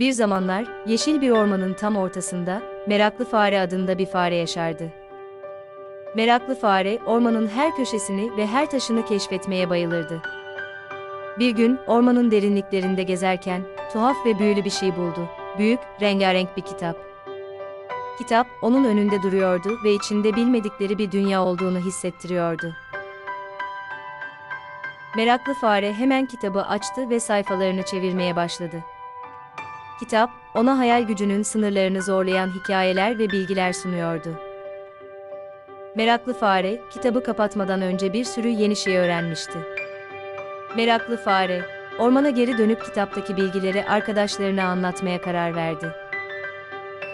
Bir zamanlar, yeşil bir ormanın tam ortasında, Meraklı Fare adında bir fare yaşardı. Meraklı fare, ormanın her köşesini ve her taşını keşfetmeye bayılırdı. Bir gün, ormanın derinliklerinde gezerken, tuhaf ve büyülü bir şey buldu. Büyük, rengarenk bir kitap. Kitap, onun önünde duruyordu ve içinde bilmedikleri bir dünya olduğunu hissettiriyordu. Meraklı fare hemen kitabı açtı ve sayfalarını çevirmeye başladı. Kitap, ona hayal gücünün sınırlarını zorlayan hikayeler ve bilgiler sunuyordu. Meraklı fare, kitabı kapatmadan önce bir sürü yeni şey öğrenmişti. Meraklı fare, ormana geri dönüp kitaptaki bilgileri arkadaşlarına anlatmaya karar verdi.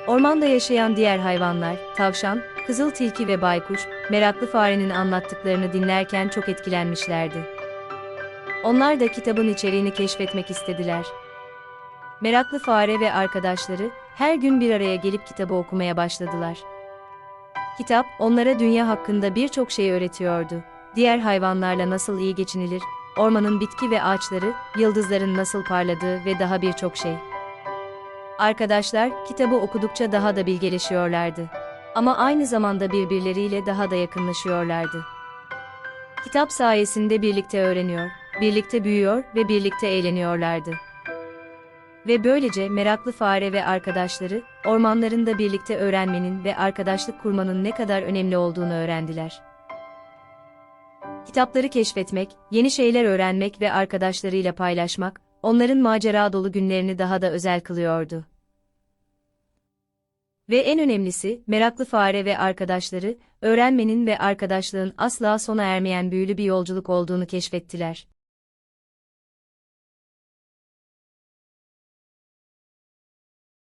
Ormanda yaşayan diğer hayvanlar, tavşan, kızıl tilki ve baykuş, meraklı farenin anlattıklarını dinlerken çok etkilenmişlerdi. Onlar da kitabın içeriğini keşfetmek istediler. Meraklı fare ve arkadaşları her gün bir araya gelip kitabı okumaya başladılar. Kitap onlara dünya hakkında birçok şey öğretiyordu. Diğer hayvanlarla nasıl iyi geçinilir, ormanın bitki ve ağaçları, yıldızların nasıl parladığı ve daha birçok şey. Arkadaşlar kitabı okudukça daha da bilgeleşiyorlardı. Ama aynı zamanda birbirleriyle daha da yakınlaşıyorlardı. Kitap sayesinde birlikte öğreniyor, birlikte büyüyor ve birlikte eğleniyorlardı. Ve böylece meraklı fare ve arkadaşları, ormanlarında birlikte öğrenmenin ve arkadaşlık kurmanın ne kadar önemli olduğunu öğrendiler. Kitapları keşfetmek, yeni şeyler öğrenmek ve arkadaşlarıyla paylaşmak, onların macera dolu günlerini daha da özel kılıyordu. Ve en önemlisi, meraklı fare ve arkadaşları, öğrenmenin ve arkadaşlığın asla sona ermeyen büyülü bir yolculuk olduğunu keşfettiler.